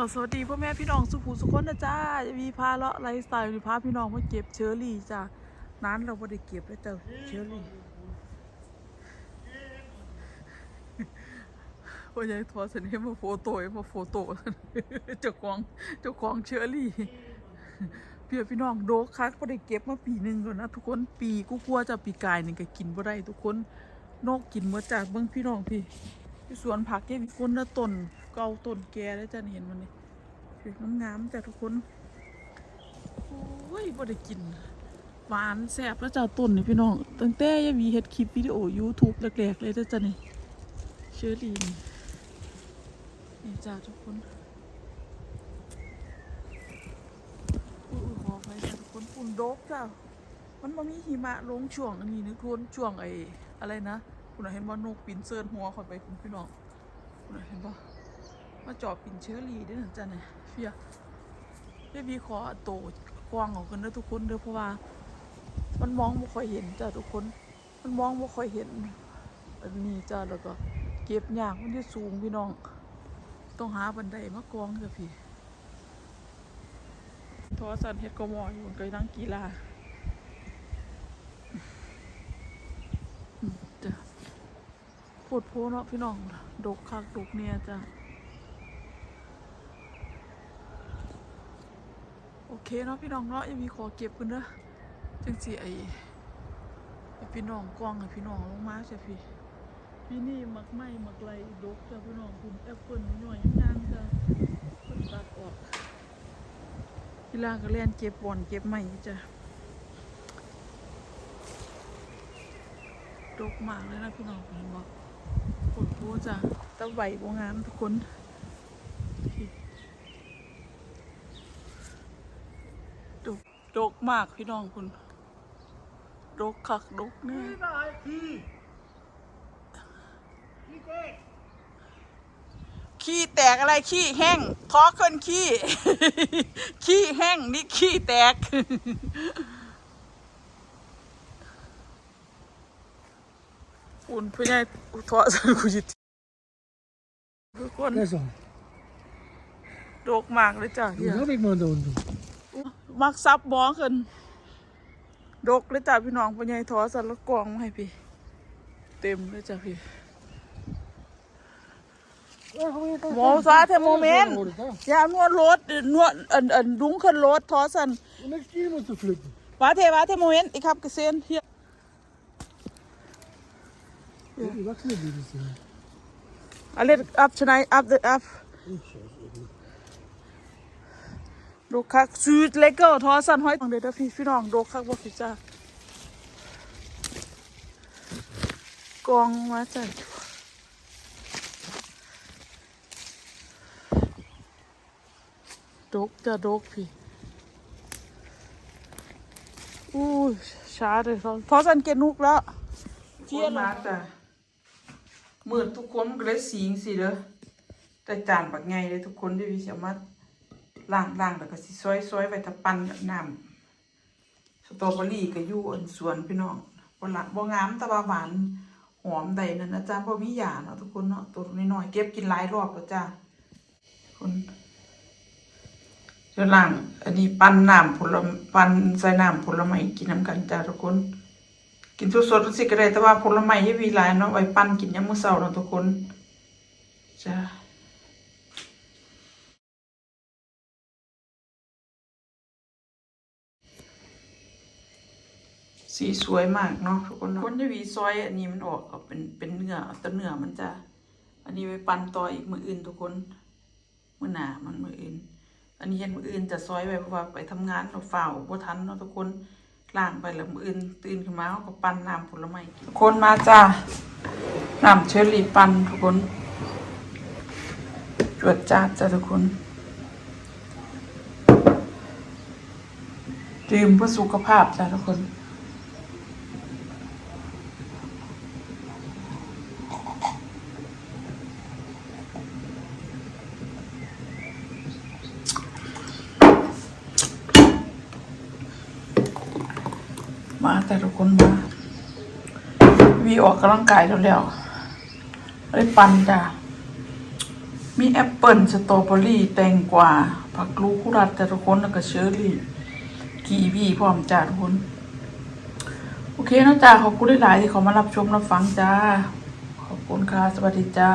ก็สวัสดีพ่อแม่พี่น้องสุภูสุคนนะจ้าจะมีพาเลาะไลฟ์สไตล์มีพาพี่น้องมาเก็บเชอร์รี่จ้านั้นเราไม่ได้เก็บแล้วจ้าเชอร์รี่พ่อใหญ่ทอสนิทมาโฟโต้มาโฟโต้เจ้าของเจ้าของเชอร์รี่เพี่อพี่น้องโดกคักไม่ได้เก็บมาปีหนึ่งแล้วนะทุกคนปีกูกลัวจะปีกายหนึ่งก็กินบ่ได้ทุกคนนกกินมาจากเบิ้งพี่น้องพี่ ที่สวนผักแกมีคนละต้นเกาต้นแกแล้วจะเห็นมันนี่คือน้ำงามแต่ทุกคนโอ้ยบ่ได้กินหวานแซ่บแล้วจ้าต้นนี่พี่น้องตั้งแต่ยังมีเฮ็ดคลิปวิดีโอ YouTube แรกๆเลยเด้จ้ะนี่เชอรี่นี่นี่จ้าทุกคนอุ้ขอไปจ้าทุกคนฝุ่นโดกจ้ามันบ่มีหิมะลงช่วงอันนี้นึกทวนช่วงไอ้อะไรนะ คุณเห็นว่านกปินเซิร์นหัวเขอยไปคุณพี่น้องคุณเห็นป่มาจอบปินเชื้อรีได้หนึ่งจ้ะเนี่ยเฟียเพี่บีขอโตกว้างออกกันเด้อทุกคนเด้อเพราะว่า มันมองไม่ค่อยเห็นจ้ะทุกคน มันมองไม่ค่อยเห็นอันนี้จ้ะแล้วก็เก็บยากมันที่สูงพี่น้อง ต้องหาบันไดมากองจ้ะพี่ทอสันเฮ็ดกมออยู่มันก็นั่งกีฬาอืมจ้ะ ปวดโพเนาะพี่น้อง ดกคักดกเนี่ยจ้ะ โอเคเนาะพี่น้องเนาะยังมีขอเก็บกันเด้อจังสิไอ้ไอ้พี่น้องกว้างไอ้พี่น้องลงมาจ้ะพี่พี่นี่มักไหม้มักไรดกจ้ะพี่น้องคุณแอปเปิลหน่อยงานจ้ะเพิ่นตัดออกกีฬาก็เล่นเก็บบอลเก็บไม้จ้ะดกมากเลยนะพี่น้องเห็นบอก จ้ะตะไหวบงามทุกคนดกดกมากพี่น้องคุณดกคักดกแน่ Qui va Qui Qui t'es ขี้แตกอะไรขี้แห้งท้อเกินขี้ ขี้แห้งนี่ขี้แตก อุ่นพี่ใหญ่ท้อสันกูจิตทุกคน Laisse en. ดกมากเลยจ้ะเฮีย Vous avec moi dans le dos. มักซับบ้องขึ้นดกเลยจ้ะพี่น้องพ่อใหญ่ทอสันแล้วกองมาให้พี่ เต็มเลยจ้ะพี่โมซาเทโมเมนต์อย่านวดรถนวดอันอันดุ้งขึ้นรถทอสัน On a qui mon souffle วาเทวาเทโมเมนต์อีกครับกระเซ็นเฮีย Il va que c'est bien ici. อันเล็ดอัพชนายอัพเดอัพดกคักซูดเลเกอร์ทอสันห้อยเด็ดอพี่พี่น้องดกคักบ่พี่จ้ากองมาจ้ะดกจะดกพี่ อู้ยช้าเลยทอทอสันเกนุกแล้วเจียนมาจ้ะ มืดทุกคนก็เลยสีงสิเด้อแต่จานแบักไงเลยทุกคนที่วิเชียมาล้างล้างแล้วก็สิซอยซอยไว้ถ้าปั่นกับน้ำสตรอเบอรี่ก็อยู่อันสวนพี่น้องบ่ละบ่งามต่ว่าหวานหอมใดนั่นนะจ๊ะบ่มีหยาเนาะทุกคนเนาะตัวน้อยๆเก็บกินหลายรอบแล้วจ้าคนเดี๋ยวล้างอันนี้ปั่นน้ำผลปั่นใส่น้ำผลไม้กินน้ำกันจ้าทุกคน กินสดๆสิก็ได้แต่ว่าผลไม้ที่มีหลายเนาะไว้ปั่นกินยามมื้อเช้าเนาะทุกคนจ้าสีสวยมากเนาะทุกคนเนาะคนที่วีซอยอันนี้มันออกเป็นเป็นเนื้อแต่เนื้อมันจะอันนี้ไว้ปั่นต่ออีกมืออื่นทุกคนมือหนามันมืออื่น อันนี้ยันมืออื่นจะซอยไว้เพราะว่าไปทำงานเราเฝ้าบ่ทันเนาะทุกคน ล้างไปแล้วมืออื่นตื่นขึ้นมาเขาก็ปั่นน้ำผลไม้กินคนมาจ้าน้ำเชอร์รี่ปั่นทุกคนจวดจ้าจ้าทุกคนดื่มเพื่อสุขภาพจ้าทุกคน มาแต่ทุกคนมาวีออกกำลังกายแล้วแล้วได้ปันจ้ะมีแอปเปิลสตรอเบอรี่แตงกวาผักลูกคุรัดแต่ทุกคนแล้วก็เชอร์รี่กีวีพร้อมจ้าทุกคน โอเคนะจ้าขอบคุณหลายๆที่เขามารับชมรับฟังจ้า ขอบคุณค่ะ สวัสดีจ้า